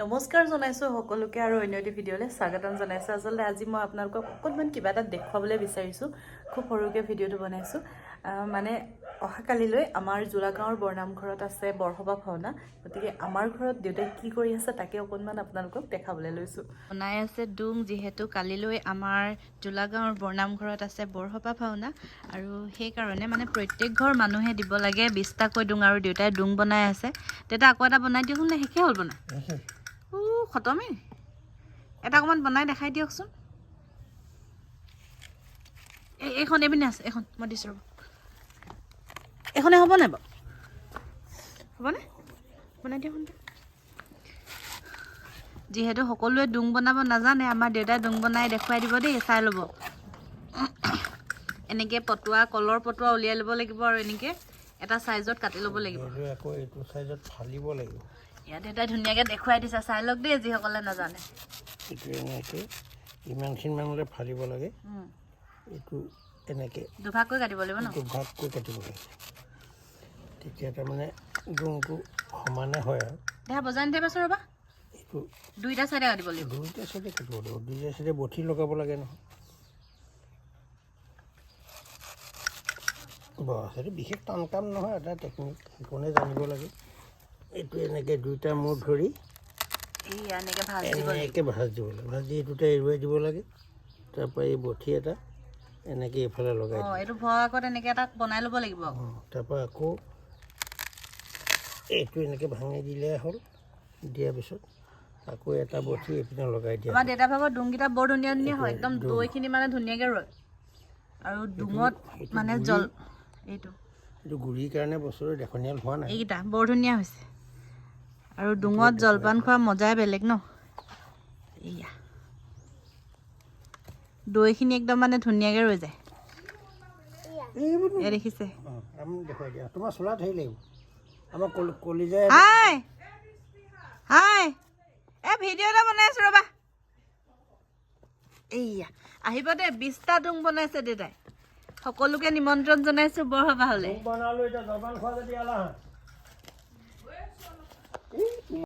নমস্কাৰ জনাইছোঁ সকলোকে আৰু অন্য এটি ভিডিঅ'লৈ স্বাগতম জনাইছোঁ। আচলতে আজি মই আপোনালোকক অকণমান কিবা এটা দেখুৱাবলৈ বিচাৰিছোঁ। খুব সৰুকৈ ভিডিঅ'টো বনাইছোঁ। মানে অহাকালিলৈ আমাৰ জোৰাগাঁৱৰ বৰনামঘৰত আছে বৰসভা ভাওনা। গতিকে আমাৰ ঘৰত দেউতাই কি কৰি আছে তাকে অকণমান আপোনালোকক দেখাবলৈ লৈছোঁ। বনাই আছে ডুং যিহেতু কালিলৈ আমাৰ জোলাগাঁৱৰ বৰনামঘৰত আছে বৰসভা ভাওনা। আৰু সেইকাৰণে মানে প্ৰত্যেক ঘৰ মানুহে দিব লাগে বিছটাকৈ ডুং আৰু দেউতাই ডুং বনাই আছে। দেউতা আকৌ এটা বনাই দিয়কচোন নে শেষেই হ'ল বনাই খতমেই এটা অকণমান বনাই দেখাই দিয়কচোন। এই এইখন এইপিনে আছে এইখন মই দিছোঁ ৰ'ব। এইখনে হ'ব নাই বাৰু? হ'বনে? বনাই দিয়ক সোনকালে। যিহেতু সকলোৱে ডুং বনাব নাজানে আমাৰ দেউতাই ডুং বনাই দেখুৱাই দিব দেই চাই ল'ব। এনেকৈ পটুৱা কলৰ পটুৱা উলিয়াই ল'ব লাগিব আৰু এনেকৈ। এটা চাইজত কাটি ল'ব লাগিব। আকৌ এইটো চাইজত ফালিব লাগিব। ইয়াত দেউতাই ধুনীয়াকৈ দেখুৱাই দিছে চাই লওক দেই যিসকলে নাজানে। এইটো এনেকৈ ইমানখিনি মানলৈ ফালিব লাগে। উম, এইটো এনেকৈ দুভাগকৈ কাটিব লাগিব ন? দুভাগকৈ কাটিব লাগে। তেতিয়া তাৰমানে ডোংটো সমানে হয় আৰু। দেহা বজাই নিদিবাচোন ৰ'বা। এইটো দুইটা চাইডে কাটিব লাগিব। দুইটা চাইডে কাটিব লাগিব। দুইটা চাইডে বঠি লগাব লাগে নহয়। বছ এইটো বিশেষ টান কাম নহয় এটা টেকনিক কোনে জানিব লাগে। এইটো এনেকৈ দুইটা মূৰ ধৰি এনেকৈ ভাজ দিব লাগিব এনেকৈ ভাজ দিব লাগে। ভাজি এইটোতে এৰুৱাই দিব লাগে। তাৰপৰা এই বঠি এটা এনেকৈ এইফালে লগাই এইটো ভৰ আগত এনেকৈ এটা বনাই ল'ব লাগিব। তাৰপৰা আকৌ এইটো এনেকৈ ভাঙি দিলে হ'ল। দিয়াৰ পিছত আকৌ এটা বঠি এইপিনে লগাই দিয়া আমাৰ দেউতা ভাগৰ ডুংকেইটা বৰ ধুনীয়া ধুনীয়া হয়। একদম দৈখিনি মানে ধুনীয়াকৈ ৰয় আৰু ডুঙত মানে জল এইটো। এইটো গুড়িৰ কাৰণে বস্তুটো দেখনীয়াল হোৱা নাই। এইকেইটা বৰ ধুনীয়া হৈছে। আৰু ডুঙত জলপান খোৱা মজাই বেলেগ ন? এইয়া। দৈখিনি একদম মানে ধুনীয়াকৈ ৰৈ যায়। এইবোৰ এয়া দেখিছে। অঁ আমি দেখুৱাই দিয়া। তোমাৰ চোলাত হেৰি লাগিব। আমাৰ কলি কলিজাই হাই! হাই! এ ভিডিঅ' এটা বনাইছো ৰ'বা। এইয়া। আহিব দেই বিছটা ডুং বনাইছে দেউতাই সকলোকে নিমন্ত্ৰণ জনাইছো বৰসভা 嗯